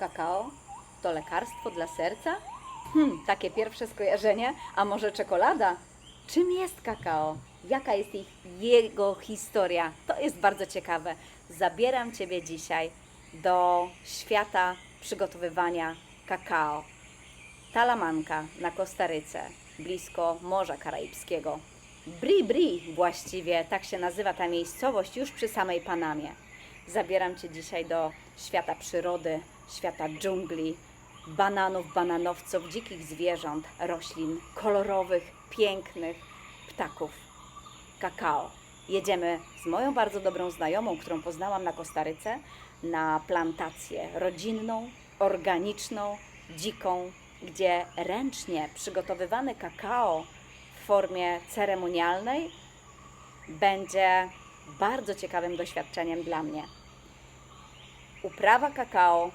Kakao to lekarstwo dla serca? Hmm, takie pierwsze skojarzenie. A może czekolada? Czym jest kakao? Jaka jest ich, jego historia? To jest bardzo ciekawe. Zabieram Ciebie dzisiaj do świata przygotowywania kakao. Talamanka na Kostaryce, blisko Morza Karaibskiego. Bri Bri właściwie, tak się nazywa ta miejscowość, już przy samej Panamie. Zabieram Cię dzisiaj do świata przyrody, świata dżungli, bananów, bananowców, dzikich zwierząt, roślin, kolorowych, pięknych ptaków. Kakao. Jedziemy z moją bardzo dobrą znajomą, którą poznałam na Kostaryce, na plantację rodzinną, organiczną, dziką, gdzie ręcznie przygotowywany kakao w formie ceremonialnej będzie bardzo ciekawym doświadczeniem dla mnie. Uprawa kakao,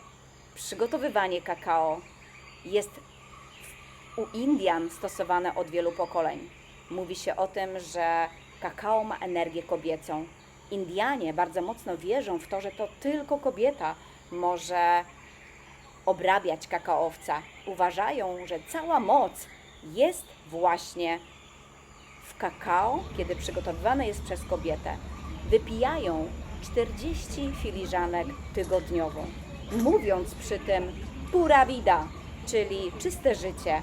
przygotowywanie kakao jest u Indian stosowane od wielu pokoleń. Mówi się o tym, że kakao ma energię kobiecą. Indianie bardzo mocno wierzą w to, że to tylko kobieta może obrabiać kakaowca. Uważają, że cała moc jest właśnie w kakao, kiedy przygotowywane jest przez kobietę. Wypijają 40 filiżanek tygodniowo, mówiąc przy tym pura vida, czyli czyste życie.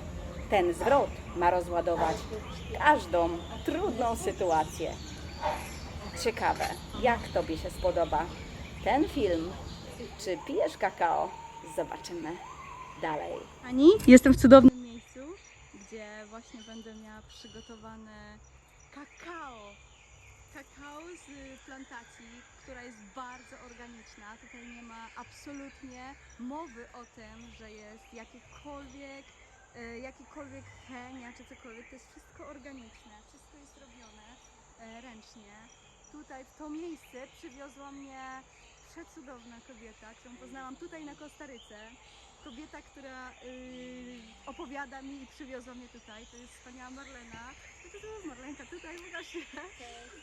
Ten zwrot ma rozładować każdą trudną sytuację. Ciekawe, jak Tobie się spodoba ten film? Czy pijesz kakao? Zobaczymy dalej. Ani, jestem w cudownym miejscu, gdzie właśnie będę miała przygotowane kakao. Kakao z plantacji, która jest bardzo organiczna. Tutaj nie ma absolutnie mowy o tym, że jest jakiekolwiek, e, jakikolwiek chemia czy cokolwiek. To jest wszystko organiczne, wszystko jest robione e, ręcznie. Tutaj w to miejsce przywiozła mnie przecudowna kobieta, którą poznałam tutaj na Kostaryce kobieta, która y, opowiada mi i przywiozła mnie tutaj. To jest wspaniała Marlena. No to, jest Marlenka, tutaj pokaż się.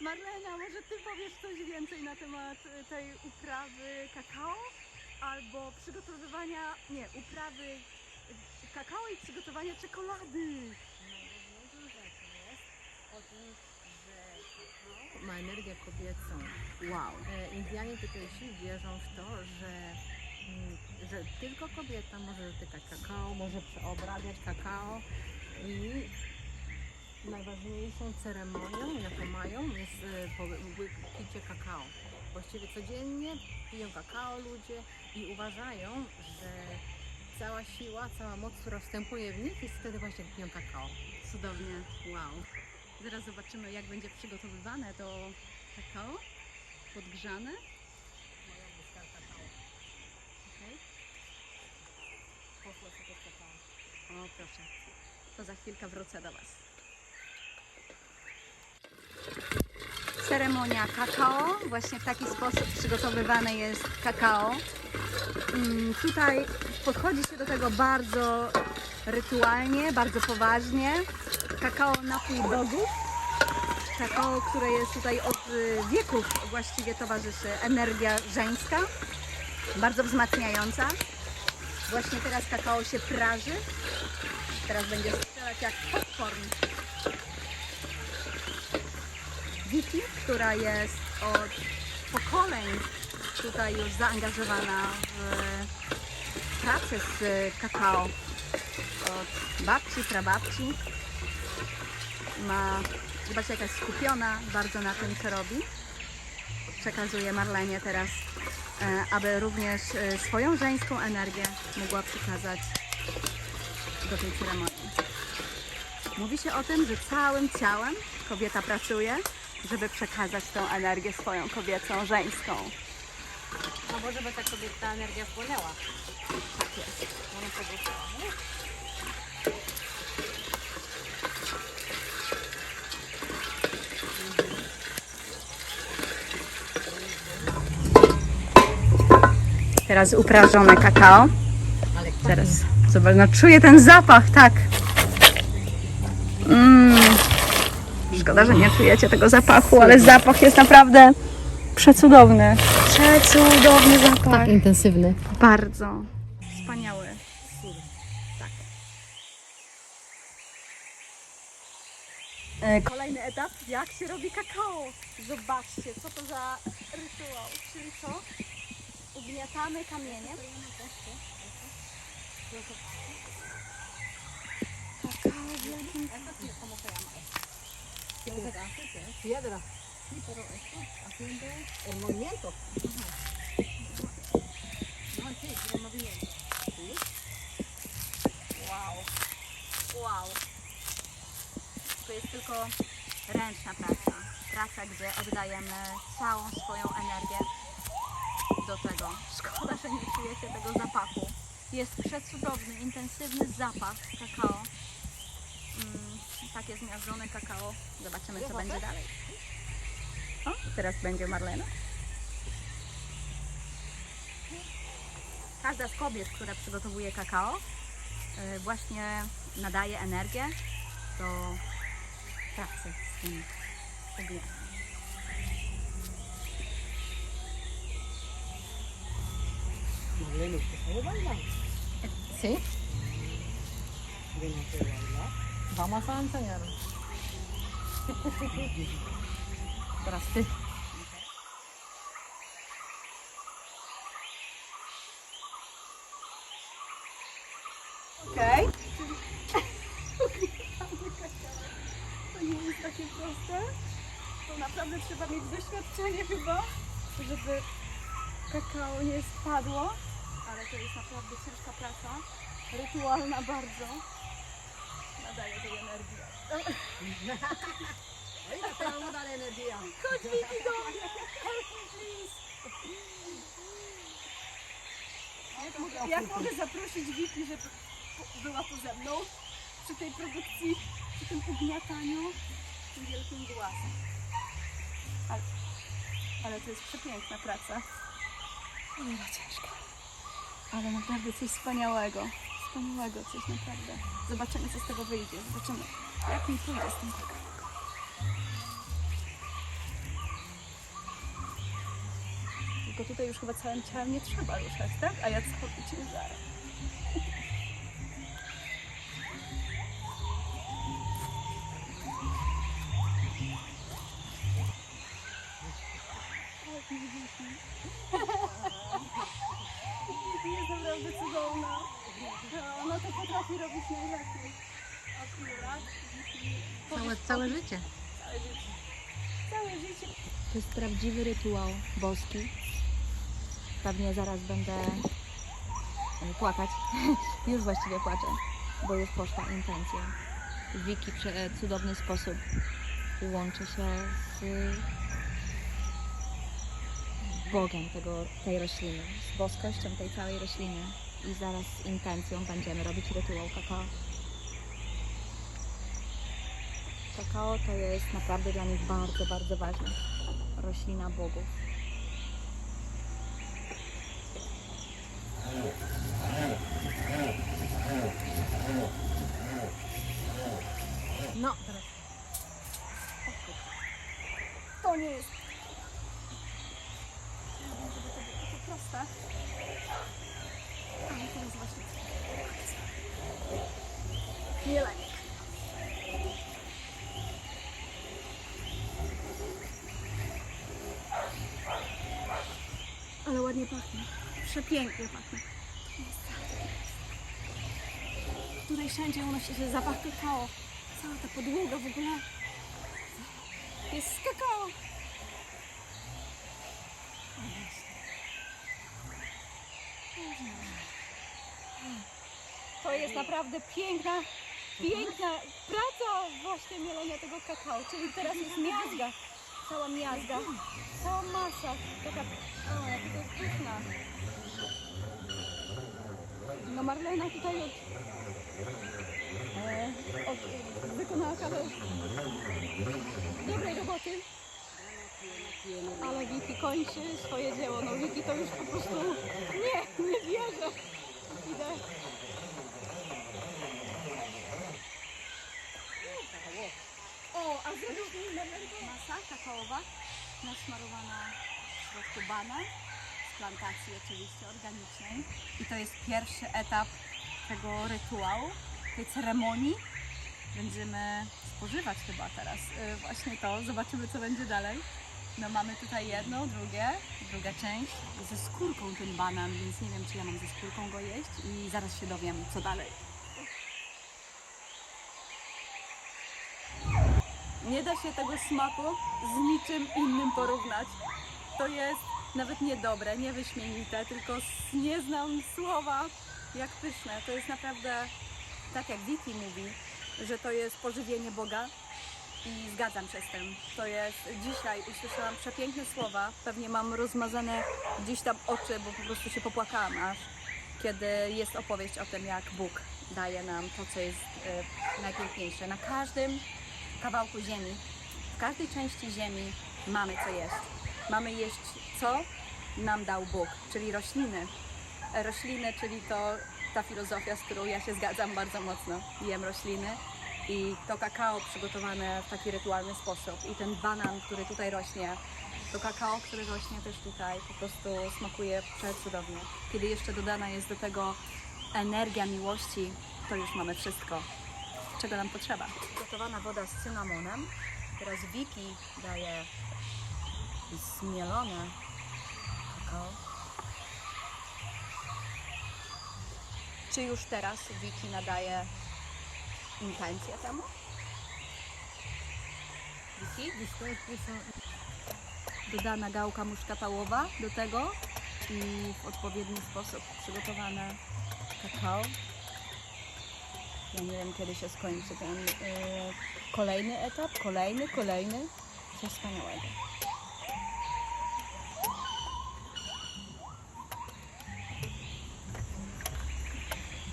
Marlena, może ty powiesz coś więcej na temat y, tej uprawy kakao albo przygotowywania, nie, uprawy kakao i przygotowania czekolady. Jest o tym, że kakao ma energię kobiecą. Wow. E, Indianie tutejsi wierzą w to, że, że tylko kobieta może dotykać kakao, może przeobrabiać kakao i najważniejszą ceremonią, jaką mają, jest ły- picie kakao. Właściwie codziennie piją kakao ludzie i uważają, że cała siła, cała moc, która wstępuje w nich jest wtedy właśnie piją kakao. Cudownie, wow. Zaraz zobaczymy, jak będzie przygotowywane to kakao podgrzane. Moja łyżka kakao. Okej. Poszło sobie z kakao. O, proszę. To za chwilkę wrócę do Was. Ceremonia kakao. Właśnie w taki sposób przygotowywane jest kakao. Mm, Tutaj podchodzi się do tego bardzo rytualnie, bardzo poważnie. Kakao napój bogów. Kakao, które jest tutaj od y, wieków właściwie towarzyszy. Energia żeńska, bardzo wzmacniająca. Właśnie teraz kakao się praży. Teraz będzie strzelać jak popcorn. Wiki, która jest od pokoleń tutaj już zaangażowana w pracę z kakao. Od babci, prababci. Ma, zobaczcie jaka jest skupiona bardzo na tym, co robi. Przekazuje Marlenie teraz, e, aby również e, swoją żeńską energię mogła przekazać do tej ceremonii. Mówi się o tym, że całym ciałem kobieta pracuje, żeby przekazać tą energię swoją kobiecą, żeńską. No bo żeby ta kobieta energia wpłynęła. Tak jest. Ona nie? Teraz uprażone kakao. Teraz zobacz, no czuję ten zapach, tak. Mm. Szkoda, że nie czujecie tego zapachu, ale zapach jest naprawdę przecudowny. Przecudowny zapach. Tak intensywny. Bardzo. wspaniały. Tak. E, Kolejny etap, jak się robi kakao. Zobaczcie, co to za rytuał. Czyli co? Ugniatamy kamieniem. Jakim... Piedra. Sí, pero esto haciendo el movimiento. No, sí, el movimiento. Sí. Wow. Wow. To jest tylko ręczna praca. Praca, gdzie oddajemy całą swoją energię do tego. Szkoda, że nie czujecie tego zapachu. Jest przecudowny, intensywny zapach kakao. Mm, takie zmiażdżone kakao. Zobaczymy, co będzie dalej. O, teraz będzie Marlena. Każda z kobiet, która przygotowuje kakao, y, właśnie nadaje energię do pracy z tym ogniem. Sí. Vamos a enseñar. Teraz ty. Okej. To nie jest takie proste. To naprawdę trzeba mieć doświadczenie chyba, żeby kakao nie spadło. Ale to jest naprawdę ciężka praca. Rytualna bardzo. Nadaje tej energii. Oiga, te vamos a dar energía. Chodź Wiki do mnie! Help me please! Jak mogę, jak mogę zaprosić Wiki, żeby była tu ze mną przy tej produkcji, przy tym ugniataniu, tym wielkim głazem. Ale, ale to jest przepiękna praca. Cholera ciężka. Ale naprawdę coś wspaniałego. Wspaniałego coś naprawdę. Zobaczymy, co z tego wyjdzie. Zobaczymy, jak mi pójdzie z tym. Tylko tutaj już chyba całym ciałem nie trzeba ruszać, tak? A ja cały ciężarem. Ona to potrafi robić najlepiej. Akurat. Całe, całe życie. Całe życie. Całe życie. To jest prawdziwy rytuał boski. Pewnie zaraz będę e, płakać. już właściwie płaczę, bo już poszła intencja. Wiki w prze- cudowny sposób łączy się z Bogiem tego, tej rośliny, z boskością tej całej rośliny. I zaraz z intencją będziemy robić rytuał kakao. Kakao to jest naprawdę dla nich bardzo, bardzo ważne roślina bogów. No, teraz. To nie jest. To proste. Ale teraz właśnie. Jelenie. Ale ładnie pachnie. Przepięknie pachnie. To jest. Tutaj wszędzie unosi się zapach kakao. Cała ta podłoga w ogóle jest z kakao. To jest naprawdę piękna, piękna praca właśnie mielenia tego kakao. Czyli teraz jest miazga, cała miazga, cała masa, taka, o to jest pyszna. No Marlena tutaj od, e, od, wykonała kawał dobrej roboty. Ale Wiki kończy swoje dzieło. No Wiki to już po prostu nie, nie wierzę. Idę. O, a zrobił mi masa kakaowa nasmarowana w środku banan z plantacji oczywiście organicznej i to jest pierwszy etap tego rytuału, tej ceremonii. Będziemy spożywać chyba teraz y, właśnie to, zobaczymy co będzie dalej. No mamy tutaj jedno, drugie, druga część. Ze skórką ten banan, więc nie wiem czy ja mam ze skórką go jeść i zaraz się dowiem co dalej. Nie da się tego smaku z niczym innym porównać. To jest nawet nie dobre, nie wyśmienite, tylko nie znam słowa jak pyszne. To jest naprawdę, tak jak Vicky mówi, że to jest pożywienie Boga i zgadzam się z tym. To jest, dzisiaj usłyszałam przepiękne słowa, pewnie mam rozmazane gdzieś tam oczy, bo po prostu się popłakałam aż, kiedy jest opowieść o tym, jak Bóg daje nam to, co jest e, najpiękniejsze. Na każdym kawałku ziemi, w każdej części ziemi mamy co jeść. Mamy jeść co nam dał Bóg, czyli rośliny. E, Rośliny, czyli to ta filozofia, z którą ja się zgadzam bardzo mocno. Jem rośliny i to kakao przygotowane w taki rytualny sposób i ten banan, który tutaj rośnie, to kakao, który rośnie też tutaj, po prostu smakuje przecudownie. Kiedy jeszcze dodana jest do tego energia miłości, to już mamy wszystko, czego nam potrzeba. Gotowana woda z cynamonem. Teraz Wiki daje zmielone kakao. Czy już teraz Wiki nadaje intencję temu? Wiki? Después puso Dodana gałka muszkatałowa do tego i w odpowiedni sposób przygotowane kakao. Ja nie wiem, kiedy się skończy ten y, kolejny etap, kolejny, kolejny. Coś wspaniałego.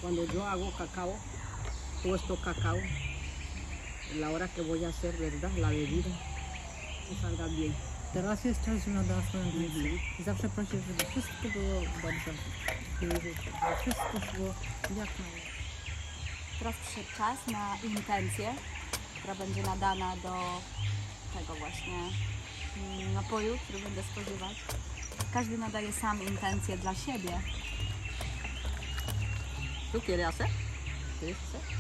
Cuando yo hago cacao, puesto cacao, la hora que voy a hacer, ¿verdad? La bebida, que salga bien. Teraz jest czas, że nada swoją intencję. I zawsze prosisz, żeby wszystko było dobrze. Żeby wszystko szło jak najlepiej. Teraz przyszedł czas na intencję, która będzie nadana do tego właśnie mm, napoju, który będę spożywać. Każdy nadaje sam intencję dla siebie. ¿Tú quieres hacer? ¿Quieres hacer?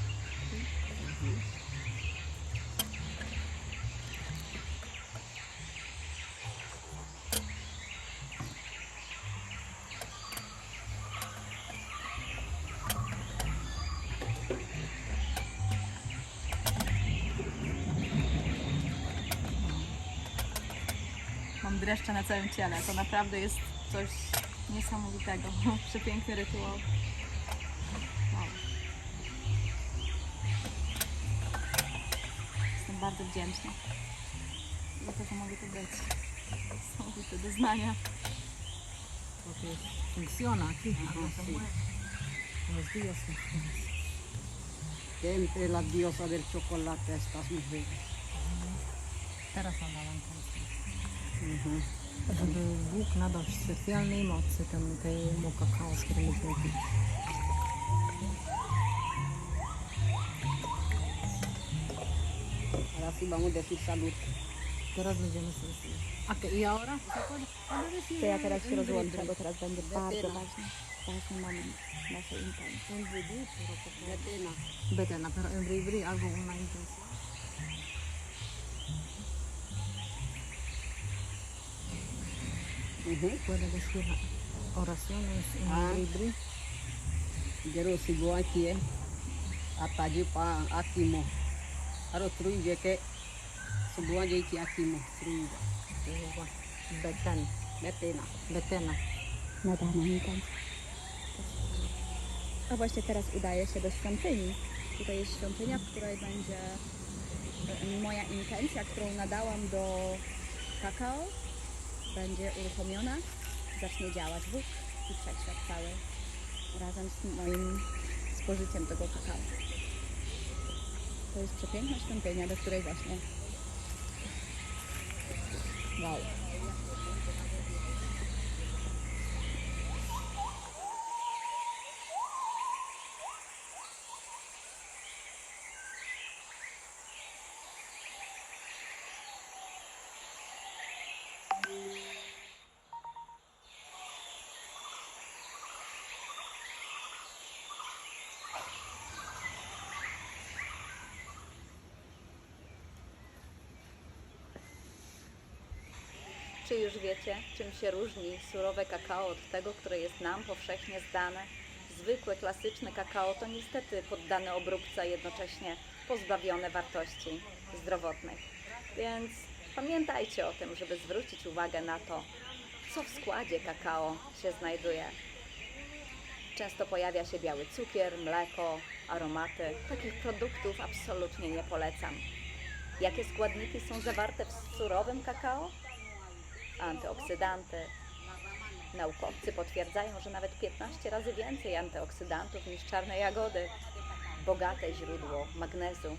Mam dreszcze na całym ciele. To naprawdę jest coś niesamowitego. Przepiękny rytuał. Wow. Jestem bardzo wdzięczna za to, że mogę tu być. Niesamowite doznania. Porque funciona aquí. Los días Que entre la diosa del chocolate a estas mujeres. Teraz nadałam intencję. Żeby Bóg nadał specjalnej mocy temu, temu kakao, z którym myśmy pić. Ahora sí vamos a decir salud. Teraz będziemy sobie... Okay, i ahora? ¿se acuerda? Cuando decía To ja teraz się un rozłączę, break, bo teraz będzie Lepiej bardzo na- ważny, ważny moment naszej intencji. un break, pero poco- Betena. Betena, pero en Bribri algo una intención. Puede decir oraciones en Ah. Bribri. Jero sigo aquí, eh. Ataji pa akimo. Aro trui je ke sebuah je ki akimo. Trui. Igual. Beten, Betena. Betena. Nadana intencja. A właśnie teraz udaję się do świątyni. Tutaj jest świątynia, w której będzie e, moja intencja, którą nadałam do kakao, będzie uruchomiona, zacznie działać Bóg i wszechświat cały razem z moim spożyciem tego kakao. To jest przepiękna świątynia, do której właśnie wow. Czy już wiecie, czym się różni surowe kakao od tego, które jest nam powszechnie zdane? Zwykłe, klasyczne kakao to niestety poddane obróbce, jednocześnie pozbawione wartości zdrowotnych. Więc pamiętajcie o tym, żeby zwrócić uwagę na to, co w składzie kakao się znajduje. Często pojawia się biały cukier, mleko, aromaty. Takich produktów absolutnie nie polecam. Jakie składniki są zawarte w surowym kakao? Antyoksydanty. Naukowcy potwierdzają, że nawet 15 razy więcej antyoksydantów niż czarne jagody. Bogate źródło magnezu,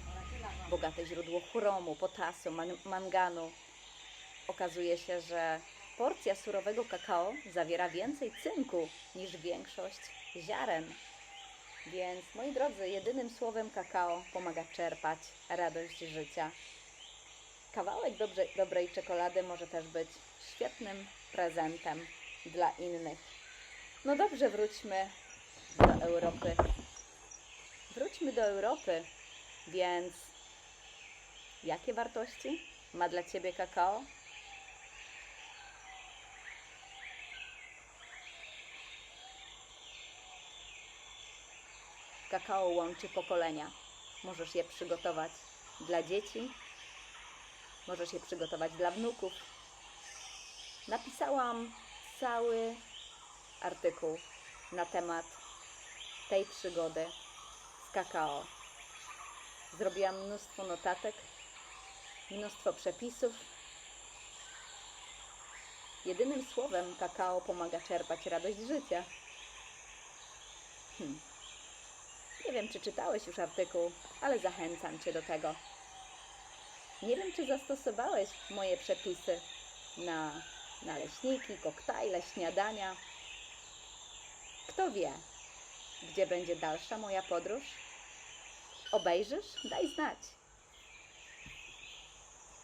bogate źródło chromu, potasu, man- manganu. Okazuje się, że porcja surowego kakao zawiera więcej cynku niż większość ziaren. Więc moi drodzy, jedynym słowem kakao pomaga czerpać radość życia. Kawałek dobrze, dobrej czekolady może też być świetnym prezentem dla innych. No dobrze, wróćmy do Europy. Wróćmy do Europy, więc jakie wartości ma dla Ciebie kakao? Kakao łączy pokolenia. Możesz je przygotować dla dzieci, możesz je przygotować dla wnuków. Napisałam cały artykuł na temat tej przygody z kakao. Zrobiłam mnóstwo notatek, mnóstwo przepisów. Jedynym słowem kakao pomaga czerpać radość życia. Hmm. Nie wiem, czy czytałeś już artykuł, ale zachęcam Cię do tego. Nie wiem, czy zastosowałeś moje przepisy na naleśniki, koktajle, śniadania. Kto wie, gdzie będzie dalsza moja podróż? Obejrzysz? Daj znać.